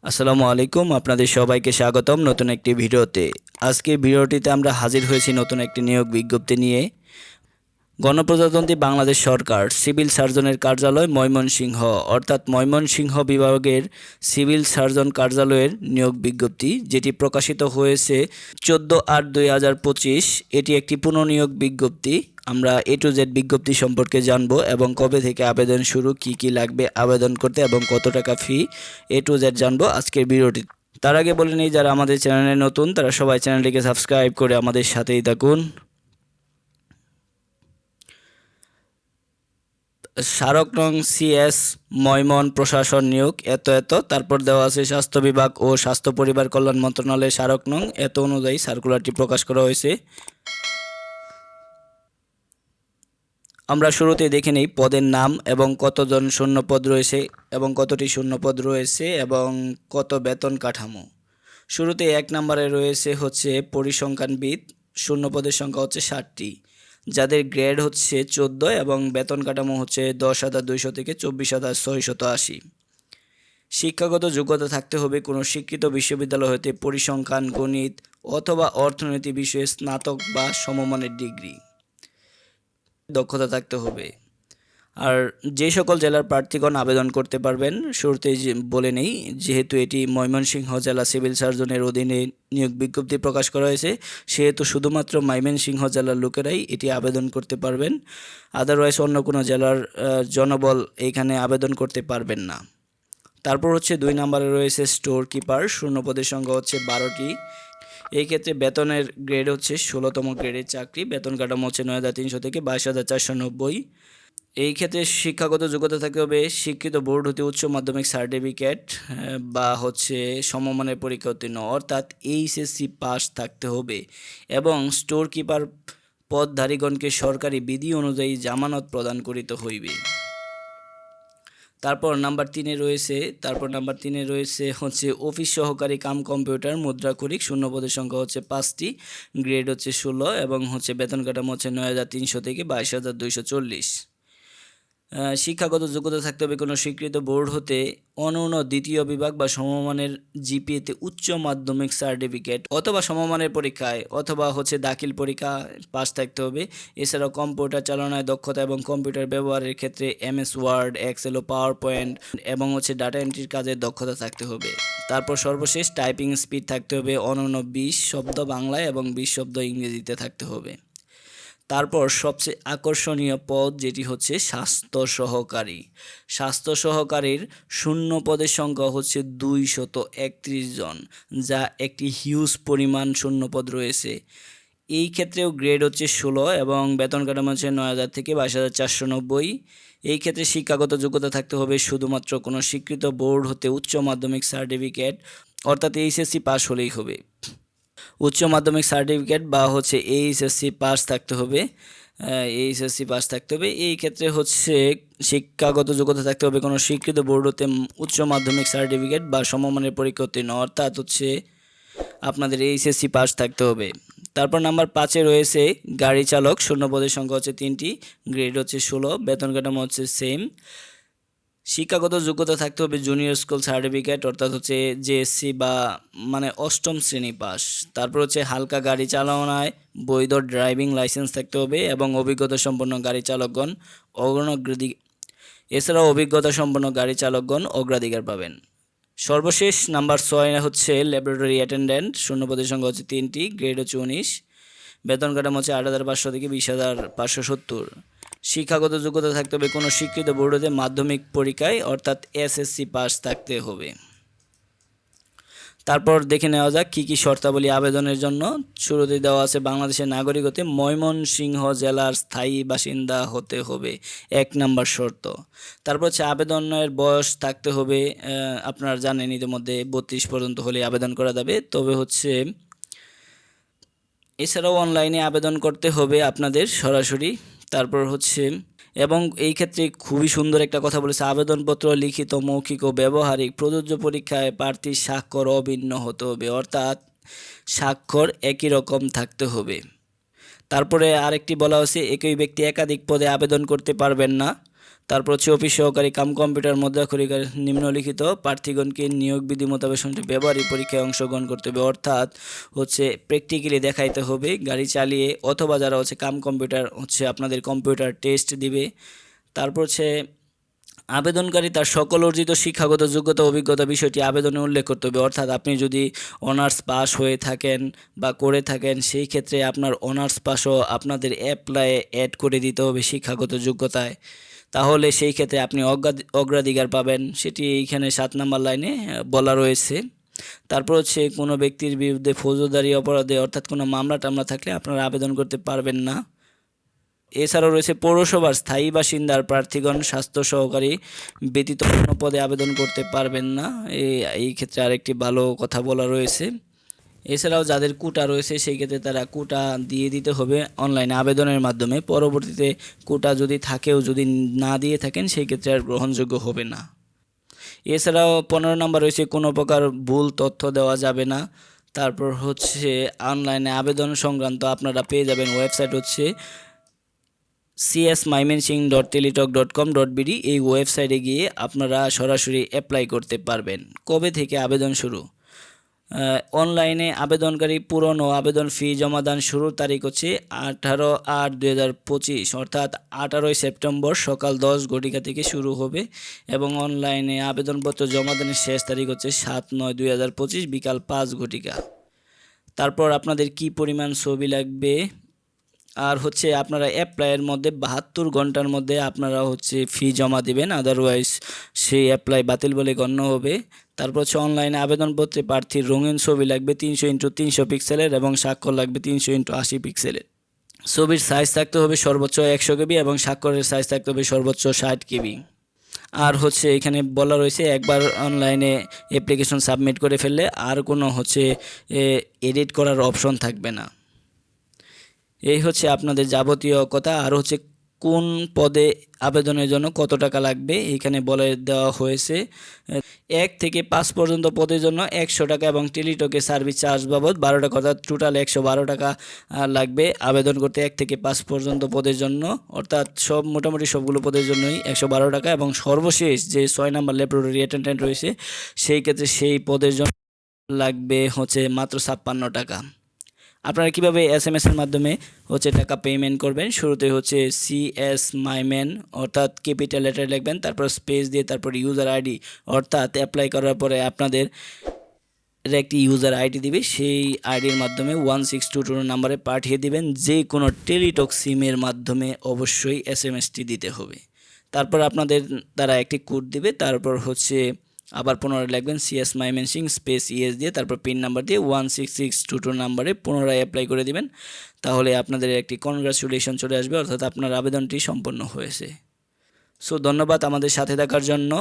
আসসালামু আলাইকুম, আপনাদের সবাইকে স্বাগতম নতুন একটি ভিডিওতে। আজকের ভিডিওটিতে আমরা হাজির হয়েছি নতুন একটি নিয়োগ বিজ্ঞপ্তি নিয়ে। গণপ্রজাতন্ত্রী বাংলাদেশ সরকার, সিভিল সার্জনের কার্যালয়, ময়মনসিংহ, অর্থাৎ ময়মনসিংহ বিভাগের সিভিল সার্জন কার্যালয়ের নিয়োগ বিজ্ঞপ্তি, যেটি প্রকাশিত হয়েছে চোদ্দ আট দুই হাজার পঁচিশ। এটি একটি পুনঃনিয়োগ বিজ্ঞপ্তি। আমরা এ টু জেড বিজ্ঞপ্তি সম্পর্কে জানব এবং কবে থেকে আবেদন শুরু, কি কি লাগবে আবেদন করতে এবং কত টাকা ফি এ টু জেড জানব আজকের ভিডিওটি। তার আগে বলে নিই, যারা আমাদের চ্যানেলে নতুন, তারা সবাই চ্যানেলটিকে সাবস্ক্রাইব করে আমাদের সাথেই থাকুন। স্মারক নং সিএস ময়মন প্রশাসন নিয়োগ, এত এত। তারপর দেওয়া আছে, স্বাস্থ্য বিভাগ ও স্বাস্থ্য পরিবার কল্যাণ মন্ত্রণালয়ের স্মারক নং, এত অনুযায়ী সার্কুলারটি প্রকাশ করা হয়েছে। আমরা শুরুতে দেখে নেই পদের নাম এবং কতজন শূন্যপদ রয়েছে এবং কতটি শূন্যপদ রয়েছে এবং কত বেতন কাঠামো। শুরুতে এক নম্বরে রয়েছে হচ্ছে পরিসংখ্যানবিদ, শূন্যপদের সংখ্যা হচ্ছে ষাটটি, যাদের গ্রেড হচ্ছে চোদ্দ এবং বেতন কাঠামো হচ্ছে দশ হাজার দুইশো থেকে চব্বিশ হাজার ছয়শত আশি। শিক্ষাগত যোগ্যতা থাকতে হবে কোনো স্বীকৃত বিশ্ববিদ্যালয় হতে পরিসংখ্যান, গণিত অথবা অর্থনীতি বিষয়ে স্নাতক বা সমমানের ডিগ্রি। দক্ষতা থাকতে হবে। আর যে সকল জেলার প্রার্থীগণ আবেদন করতে পারবেন, শুরুতেই বলে নেই, যেহেতু এটি ময়মনসিংহ জেলা সিভিল সার্জনের অধীনে নিয়োগ বিজ্ঞপ্তি প্রকাশ করা হয়েছে, সেহেতু শুধুমাত্র ময়মনসিংহ জেলার লোকেরাই এটি আবেদন করতে পারবেন। আদারওয়াইজ অন্য কোনো জেলার জনবল এখানে আবেদন করতে পারবেন না। তারপর হচ্ছে দুই নম্বরে রয়েছে স্টোর কিপার শূন্যপদের সংখ্যা হচ্ছে বারোটি। এই ক্ষেত্রে বেতনের গ্রেড হচ্ছে ষোলোতম গ্রেডের চাকরি। বেতন কাঠামো হচ্ছে নয় হাজার তিনশো থেকে বাইশ হাজার চারশো নব্বই। এই ক্ষেত্রে শিক্ষাগত যোগ্যতা থাকতে হবে শিক্ষিত বোর্ড হতে উচ্চ মাধ্যমিক সার্টিফিকেট বা হচ্ছে সমমানের পরীক্ষা উত্তীর্ণ। অর্থাৎ এইচএসসি পাস থাকতে হবে এবং স্টোর কিপার পদধারীগণকে সরকারি বিধি অনুযায়ী জামানত প্রদান করিতে হইবে। তারপর নাম্বার তিনে রয়েছে, তারপর নাম্বার তিনে রয়েছে হচ্ছে অফিস সহকারী কাম কম্পিউটার, মুদ্রাক্ষরিক শূন্য পদের সংখ্যা হচ্ছে পাঁচটি, গ্রেড হচ্ছে ষোলো এবং হচ্ছে বেতন কাঠামো হচ্ছে নয় হাজার তিনশো থেকে বাইশ হাজার দুইশো চল্লিশ। শিক্ষাগত যোগ্যতা থাকতে হবে কোনো স্বীকৃত বোর্ড হতে, অনন্য দ্বিতীয় বিভাগ বা সমমানের জিপিএতে উচ্চ মাধ্যমিক সার্টিফিকেট অথবা সমমানের পরীক্ষায় অথবা হচ্ছে দাখিল পরীক্ষা পাস থাকতে হবে। এছাড়াও কম্পিউটার চালনায় দক্ষতা এবং কম্পিউটার ব্যবহারের ক্ষেত্রে এমএস ওয়ার্ড, এক্সেল ও পাওয়ার পয়েন্ট এবং হচ্ছে ডাটা এন্ট্রির কাজে দক্ষতা থাকতে হবে। তারপর সর্বশেষ টাইপিং স্পিড থাকতে হবে, অনন্য বিশ শব্দ বাংলায় এবং বিশ শব্দ ইংরেজিতে থাকতে হবে। তারপর সবচেয়ে আকর্ষণীয় পদ যেটি হচ্ছে স্বাস্থ্য সহকারী। স্বাস্থ্য সহকারীর শূন্য পদের সংখ্যা হচ্ছে দুইশত একত্রিশ জন, যা একটি হিউজ পরিমাণ শূন্য পদ রয়েছে। এই ক্ষেত্রেও গ্রেড হচ্ছে ষোলো এবং বেতন কাঠামো হচ্ছে নয় হাজার থেকে বাইশ হাজার চারশো নব্বই। এই ক্ষেত্রে শিক্ষাগত যোগ্যতা থাকতে হবে শুধুমাত্র কোনো স্বীকৃত বোর্ড হতে উচ্চ মাধ্যমিক সার্টিফিকেট, অর্থাৎ এইচএসসি পাস হলেই হবে। উচ্চ মাধ্যমিক সার্টিফিকেট বা হচ্ছে এইচএসসি পাস থাকতে হবে। এইচএসসি পাস থাকতে হবে। এই ক্ষেত্রে হচ্ছে শিক্ষাগত যোগ্যতা থাকতে হবে কোনো স্বীকৃত বোর্ড হতে উচ্চ মাধ্যমিক সার্টিফিকেট বা সমমানের পরীক্ষা উত্তীর্ণ। অর্থাৎ হচ্ছে আপনাদের এইচএসসি পাস থাকতে হবে। তারপর নাম্বার পাঁচে রয়েছে গাড়ি চালক। শূন্য পদের সংখ্যা হচ্ছে তিনটি। গ্রেড হচ্ছে ষোলো। বেতন কাঠামো হচ্ছে সেম শিক্ষাগত যোগ্যতা থাকতে হবে জুনিয়র স্কুল সার্টিফিকেট অর্থাৎ হচ্ছে জেএসসি বা মানে অষ্টম শ্রেণি পাস তারপর হচ্ছে হালকা গাড়ি চালনায় বৈধ ড্রাইভিং লাইসেন্স থাকতে হবে এবং অভিজ্ঞতা সম্পন্ন গাড়ি চালকগণ অগ্রণগ্রদি এছাড়াও অভিজ্ঞতা সম্পন্ন গাড়ি চালকগণ অগ্রাধিকার পাবেন। সর্বশেষ নাম্বার ছয় হচ্ছে ল্যাবরেটরি অ্যাটেন্ডেন্ট শূন্যপদের সংখ্যা হচ্ছে তিনটি গ্রেড হচ্ছে উনিশ, বেতন কাঠামো হচ্ছে আট হাজার পাঁচশো থেকে বিশ হাজার পাঁচশো সত্তর। শিক্ষাগত যোগ্যতা থাকতে হবে, কোনো স্বীকৃত বোর্ড মাধ্যমিক পরীক্ষায়, অর্থাৎ এসএসসি পাস থাকতে হবে। তারপর দেখে নেওয়া যাক কী কী শর্তাবলী আবেদনের জন্য শুরুতে দেওয়া আছে বাংলাদেশের নাগরিক হতে ময়মনসিংহ জেলার স্থায়ী বাসিন্দা হতে হবে, এক নম্বর শর্ত। তারপর হচ্ছে আবেদনের বয়স থাকতে হবে আপনারা জানেন ইতিমধ্যে বত্রিশ পর্যন্ত হলে আবেদন করা যাবে। তবে হচ্ছে এছাড়াও অনলাইনে আবেদন করতে হবে আপনাদের সরাসরি। তারপর হচ্ছে, এবং এই ক্ষেত্রে খুবই সুন্দর একটা কথা বলেছে, আবেদনপত্র লিখিত, মৌখিক ও ব্যবহারিক, প্রযোজ্য পরীক্ষায় প্রার্থীর স্বাক্ষর অভিন্ন হতে হবে, অর্থাৎ স্বাক্ষর একই রকম থাকতে হবে। তারপরে আরেকটি বলা হয়েছে, একই ব্যক্তি একাধিক পদে আবেদন করতে পারবেন না। তারপর হচ্ছে অফিস সহকারী কাম কম্পিউটার মুদ্রাক্ষরিকার নিম্নলিখিত প্রার্থীগণকে নিয়োগ বিধি মোতাবেক ব্যবহারিক পরীক্ষায় অংশগ্রহণ করতে হবে। অর্থাৎ হচ্ছে প্র্যাকটিক্যালি দেখাইতে হবে, গাড়ি চালিয়ে অথবা যারা হচ্ছে কাম কম্পিউটার হচ্ছে আপনাদের কম্পিউটার টেস্ট দিবে। তারপর হচ্ছে আবেদনকারী তার সকল অর্জিত শিক্ষাগত যোগ্যতা, অভিজ্ঞতা বিষয়টি আবেদনে উল্লেখ করতে হবে। অর্থাৎ আপনি যদি অনার্স পাস হয়ে থাকেন বা করে থাকেন, সেই ক্ষেত্রে আপনার অনার্স পাসও আপনাদের অ্যাপ্লাইয়ে অ্যাড করে দিতে হবে শিক্ষাগত যোগ্যতায়। তাহলে সেই ক্ষেত্রে আপনি অগ্রাধি- অগ্রাধিকার পাবেন। সেটি এইখানে সাত নম্বর লাইনে বলা রয়েছে। তারপর হচ্ছে কোনো ব্যক্তির বিরুদ্ধে ফৌজদারি অপরাধে অর্থাৎ কোনো মামলা টামলা থাকলে আপনারা আবেদন করতে পারবেন না। এছাড়াও রয়েছে পৌরসভার স্থায়ী বাসিন্দার প্রার্থীগণ স্বাস্থ্য সহকারী ব্যতীত অন্য পদে আবেদন করতে পারবেন না। এই ক্ষেত্রে আরেকটি ভালো কথা বলা রয়েছে। এছাড়াও যাদের কোটা রয়েছে সেই ক্ষেত্রে তারা কোটা দিয়ে দিতে হবে অনলাইনে আবেদনের মাধ্যমে। পরবর্তীতে কোটা যদি থাকেও, যদি না দিয়ে থাকেন সেই ক্ষেত্রে আর গ্রহণযোগ্য হবে না। এছাড়াও পনেরো নম্বর রয়েছে, কোনো প্রকার ভুল তথ্য দেওয়া যাবে না। তারপর হচ্ছে অনলাইনে আবেদন সংক্রান্ত আপনারা পেয়ে যাবেন ওয়েবসাইট হচ্ছে CS Mymensingh dot Teletalk dot com dot BD এই ওয়েবসাইটে গিয়ে আপনারা সরাসরি অ্যাপ্লাই করতে পারবেন। কবে থেকে আবেদন শুরু? অনলাইনে আবেদনকারী পূরণ ও আবেদন ফি জমাদান শুরুর তারিখ হচ্ছে আঠারো আট দুই হাজার পঁচিশ, অর্থাৎ আঠারোই সেপ্টেম্বর সকাল দশ ঘটিকা থেকে শুরু হবে এবং অনলাইনে আবেদনপত্র জমাদানের শেষ তারিখ হচ্ছে সাত নয় দুই হাজার পঁচিশ, বিকাল পাঁচ ঘটিকা। তারপর আপনাদের কি পরিমাণ ছবি লাগবে? আর হচ্ছে আপনারা অ্যাপ্লাইয়ের মধ্যে বাহাত্তর ঘণ্টার মধ্যে আপনারা হচ্ছে ফি জমা দিবেন আদারওয়াইজ সেই অ্যাপ্লাই বাতিল বলে গণ্য হবে। তারপর হচ্ছে অনলাইনে আবেদনপত্রে প্রার্থীর রঙিন ছবি লাগবে তিনশো ইন্টু তিনশো পিক্সেলের এবং স্বাক্ষর লাগবে তিনশো ইন্টু আশি পিক্সেলের ছবির সাইজ থাকতে হবে সর্বোচ্চ একশো কেবি এবং স্বাক্ষরের সাইজ থাকতে হবে সর্বোচ্চ ষাট কেবি। আর হচ্ছে এখানে বলা রয়েছে, একবার অনলাইনে অ্যাপ্লিকেশন সাবমিট করে ফেললে আর কোনো হচ্ছে এডিট করার অপশন থাকবে না। এই হচ্ছে আপনাদের যাবতীয় কথা। আর হচ্ছে কোন পদে আবেদনের জন্য কত টাকা লাগবে, এখানে বলে দেওয়া হয়েছে। এক থেকে পাঁচ পর্যন্ত পদের জন্য একশো টাকা এবং টেলিটকে সার্ভিস চার্জ বাবদ বারো টাকা, অর্থাৎ টোটাল একশো বারো টাকা লাগবে। আবেদন করতে এক থেকে পাঁচ পর্যন্ত পদের জন্য, অর্থাৎ সব মোটামুটি সবগুলো পদের জন্যই একশো বারো টাকা এবং সর্বশেষ যে ছয় নাম্বার ল্যাবরেটরি অ্যাটেন্ডেন্ট রয়েছে, সেই ক্ষেত্রে সেই পদের জন্য লাগবে হচ্ছে মাত্র ছাপ্পান্ন টাকা। আপনারা কীভাবে এস এম এর মাধ্যমে হচ্ছে টাকা পেমেন্ট করবেন? শুরুতে হচ্ছে সি এস মাইম্যান অর্থাৎ ক্যাপিটাল লেটার লিখবেন, তারপর স্পেস দিয়ে তারপর ইউজার আইডি অর্থাৎ অ্যাপ্লাই করার পরে আপনাদের একটি ইউজার আইডি দিবে, সেই আইডির মাধ্যমে ওয়ান সিক্স টু টু নাম্বারে পাঠিয়ে দিবেন। যে কোনো টেলিটক সিমের মাধ্যমে অবশ্যই এস এম এসটি দিতে হবে। তারপর আপনাদের তারা একটি কোড দিবে, তারপর হচ্ছে আবার পুনরায় লিখবেন সিএস মাইমেনসিং স্পেস ইএস দিয়ে তারপর পিন নাম্বার দিয়ে one six six two two নাম্বারে পুনরায় অ্যাপ্লাই করে দিবেন। তাহলে আপনাদের একটি কনগ্রাচুলেশন চলে আসবে, অর্থাৎ আপনার আবেদনটি সম্পন্ন হয়েছে। সো ধন্যবাদ আমাদের সাথে থাকার জন্য।